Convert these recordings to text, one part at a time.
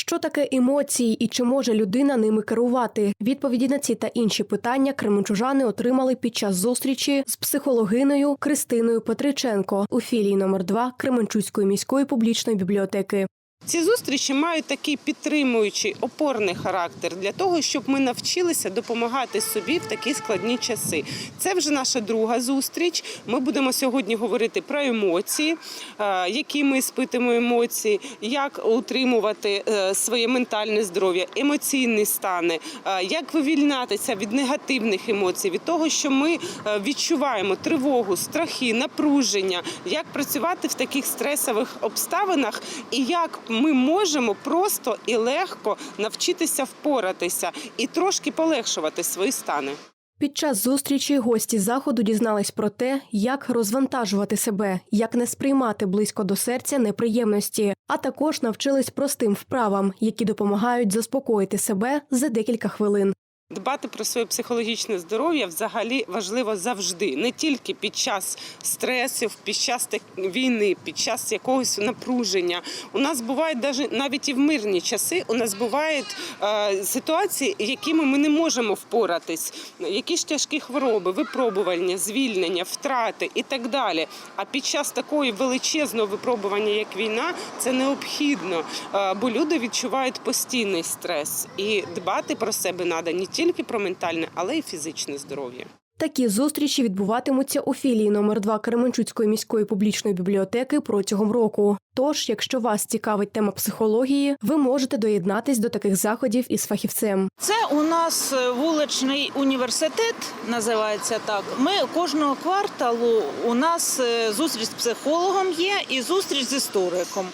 Що таке емоції і чи може людина ними керувати? Відповіді на ці та інші питання кременчужани отримали під час зустрічі з психологиною Кристиною Петриченко у філії номер 2 Кременчуцької міської публічної бібліотеки. Ці зустрічі мають такий підтримуючий опорний характер для того, щоб ми навчилися допомагати собі в такі складні часи. Це вже наша друга зустріч. Ми будемо сьогодні говорити про емоції, е, які ми спитимо емоції, як утримувати е, своє ментальне здоров'я, емоційні стани, е, як вивільнятися від негативних емоцій, від того, що ми відчуваємо тривогу, страхи, напруження, як працювати в таких стресових обставинах і як ми можемо просто і легко навчитися впоратися і трошки полегшувати свої стани. Під час зустрічі гості заходу дізнались про те, як розвантажувати себе, як не сприймати близько до серця неприємності, а також навчились простим вправам, які допомагають заспокоїти себе за декілька хвилин. Дбати про своє психологічне здоров'я взагалі важливо завжди, не тільки під час стресів, під час війни, під час якогось напруження. У нас бувають навіть і в мирні часи. У нас бувають е, ситуації, якими ми не можемо впоратись, якісь тяжкі хвороби, випробування, звільнення, втрати і так далі. А під час такої величезного випробування, як війна, це необхідно, е, бо люди відчувають постійний стрес. І дбати про себе треба не тільки про ментальне, але й фізичне здоров'я. Такі зустрічі відбуватимуться у філії номер 2 Кременчуцької міської публічної бібліотеки протягом року. Тож, якщо вас цікавить тема психології, ви можете доєднатись до таких заходів із фахівцем. Це у нас е, вуличний університет, називається так. Ми кожного кварталу у нас е, зустріч з психологом є і зустріч з істориком.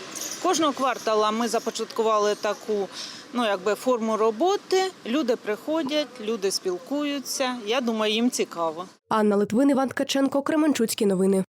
Кожного квартала ми започаткували таку ну, якби форму роботи. Люди приходять, люди спілкуються. Я думаю, їм цікаво. Анна Литвин, Іван Ткаченко, Кременчуцькі новини.